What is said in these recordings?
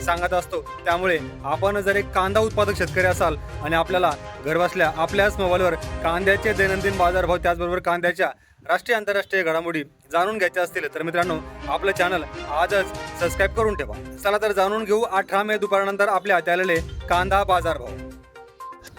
सांगत असतो. त्यामुळे आपण जर एक कांदा उत्पादक शेतकरी असाल आणि आपल्याला घरबसल्या आपल्याच मोबाईलवर कांद्याचे दैनंदिन बाजारभाव त्याचबरोबर कांद्याच्या राष्ट्रीय आंतरराष्ट्रीय घडामोडी जाणून घ्यायच्या असतील तर मित्रांनो आपलं चॅनल आजच सबस्क्राईब करून ठेवा. चला तर जाणून घेऊ अठरा मे दुपारनंतर आपल्या हाती आलेले कांदा बाजारभाव.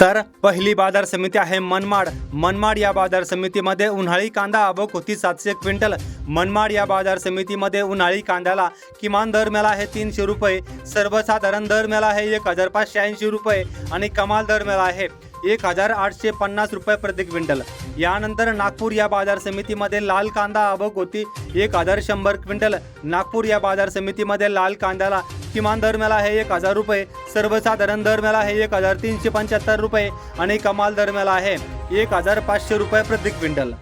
तर पहिली बाजार समिती आहे मनमाड. मनमाड या बाजार समितीमध्ये उन्हाळी कांदा आवक होती सातशे क्विंटल. मनमाड या बाजार समितीमध्ये उन्हाळी कांद्याला किमान दर मेला आहे तीनशे रुपये. सर्वसाधारण दर मेला आहे एक हजार पाचशे ऐंशी रुपये आणि कमाल दर मेला आहे. एक हजार आठशे पन्नास रुपये प्रति क्विंटल. यानंतर नागपूर या बाजार समितीमध्ये लाल कांदा आवक होती एक हजार शंभर क्विंटल. नागपूर या बाजार समितीमध्ये लाल कांद्याला किमान दर मेला आहे एक हजार रुपये. सर्वसाधारण दर मेला आहे एक हजार तीनशे पंच्याहत्तर रुपये आणि कमाल दर मेला आहे एक हजार पाचशे रुपये प्रति क्विंटल.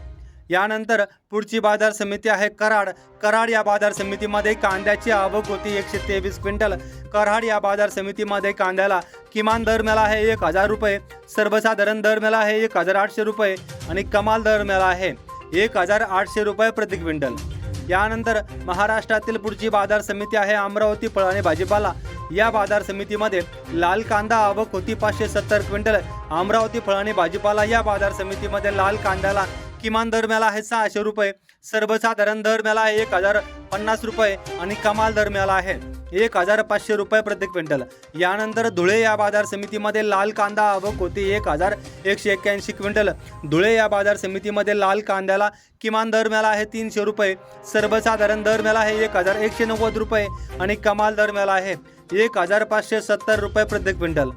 यानंतर पुढची बाजार समिती आहे कराड. कराड या बाजार समितीमध्ये कांद्याची आवक होती एकशे तेवीस क्विंटल. कराड या बाजार समितीमध्ये कांद्याला किमान दर मिळाला आहे एक हजार रुपये सर्वसाधारण दर मिळाला आहे एक हजार आठशे रुपये आणि कमाल दर मिळाला आहे एक हजार आठशे रुपये प्रति क्विंटल. यानंतर महाराष्ट्रातील पुढची बाजार समिती आहे अमरावती फळ आणि भाजीपाला. या बाजार समितीमध्ये लाल कांदा आवक होती पाचशे सत्तर क्विंटल अमरावती फळ आणि भाजीपाला या बाजार समितीमध्ये लाल कांद्याला किमान दर मिळाला आहे सहाशे रुपये. सर्वसाधारण दर मिळाला आहे एक हजार पन्नास रुपये आणि कमाल दर मिळाला आहे एक हजार पाचशे रुपये प्रति क्विंटल. यानंतर धुळे या बाजार समितीमध्ये लाल कांदा आवक होती एक हजार एकशे एक्क्याऐंशी क्विंटल. धुळे या बाजार समितीमध्ये लाल कांद्याला किमान दर मिळाला आहे तीनशे रुपये. सर्वसाधारण दर मिळाला आहे एक हजार एकशे नव्वद रुपये आणि कमाल दर मिळाला आहे एक हजार पाचशे सत्तर रुपये प्रति क्विंटल.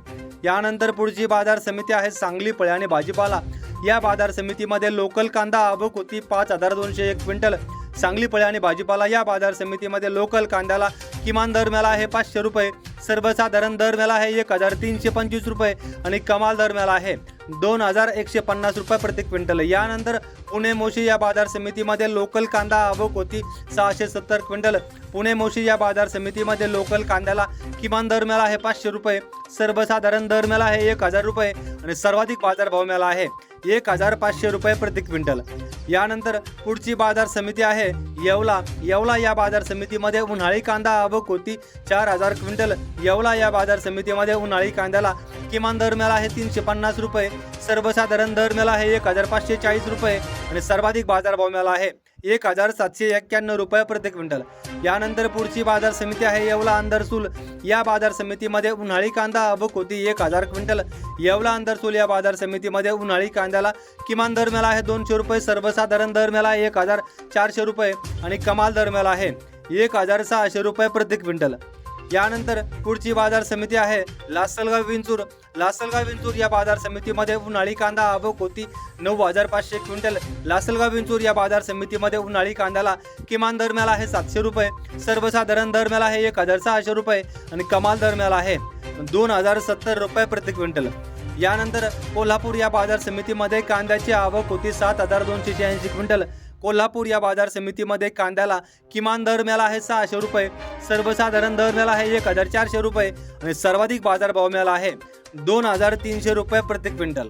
यानंतर पुढची बाजार समिती आहे सांगली फळे आणि भाजीपाला. या बाजार समितीमध्ये लोकल कांदा आवक होती पाच हजार दोनशे एक क्विंटल. सांगली फळे आणि भाजीपाला या बाजार समितीमध्ये लोकल कांद्याला किमान दर मिळाला आहे पाचशे रुपये. सर्वसाधारण दर मिळाला आहे एक हजार तीनशे पंचवीस रुपये आणि कमाल दर मिळाला आहे दोन हजार एकशे पन्नास रुपये प्रति क्विंटल. यानंतर पुणे मोशी या बाजार समितीमध्ये लोकल कांदा आवक होती सहाशे सत्तर क्विंटल. पुणे मोशी या बाजार समितीमध्ये लोकल कांद्याला किमान दर मिळाला आहे पाचशे रुपये. सर्वसाधारण दर मिळाला आहे एक हजार रुपये आणि सर्वाधिक बाजारभाव मेला आहे. एक हजार पाचशे रुपये प्रति क्विंटल. यानंतर पुढची बाजार समिती आहे येवला. येवला या बाजार समितीमध्ये उन्हाळी कांदा आवक कोती चार हजार क्विंटल. येवला या बाजार समितीमध्ये उन्हाळी कांद्याला किमान दर मिळाला आहे तीनशे पन्नास रुपये. सर्वसाधारण दर मिळाला आहे एक हजार पाचशे चाळीस रुपये. आणि सर्वाधिक बाजारभाव मिळाला आहे. एक हजार सातशे एक्क्याण्णव रुपये प्रति क्विंटल. यानंतर पुढची बाजार समिती आहे येवला अंदरसूल या बाजार समितीमध्ये उन्हाळी कांदा अबक होती एक हजार क्विंटल. येवला अंदरसूल या बाजार समितीमध्ये उन्हाळी कांद्याला किमान दर मिळाला आहे दोनशे रुपये सर्वसाधारण दर मिळाला एक हजार चारशे रुपये आणि कमाल दर मिळाला आहे एक हजार सहाशे रुपये प्रति क्विंटल. यानंतर पुढची बाजार समिती आहे. लासलगाव विंचूर लासलगाव विंचूर या बाजार समितीमध्ये उन्हाळी कांदा आवक होती. नऊ हजार पाचशे क्विंटल लासलगाव विंचूर या बाजार समितीमध्ये उन्हाळी कांद्याला किमान दर मिळाला आहे सातशे रुपये. सर्वसाधारण दर मिळाला आहे एक हजार सहाशे रुपये आणि कमाल दर मिळाला आहे दोन हजार सत्तर रुपये प्रति क्विंटल. यानंतर कोल्हापूर या बाजार समितीमध्ये कांद्याची आवक होती सात हजार दोनशे शहाऐंशी क्विंटल. कोल्हापूर या बाजार समितीमध्ये कांद्याला किमान दर मिळाला आहे सहाशे रुपये सर्वसाधारण दर मिळाला आहे एक हजार चारशे रुपये आणि सर्वाधिक बाजारभाव मिळाला आहे दोन हजार तीनशे रुपये प्रति क्विंटल.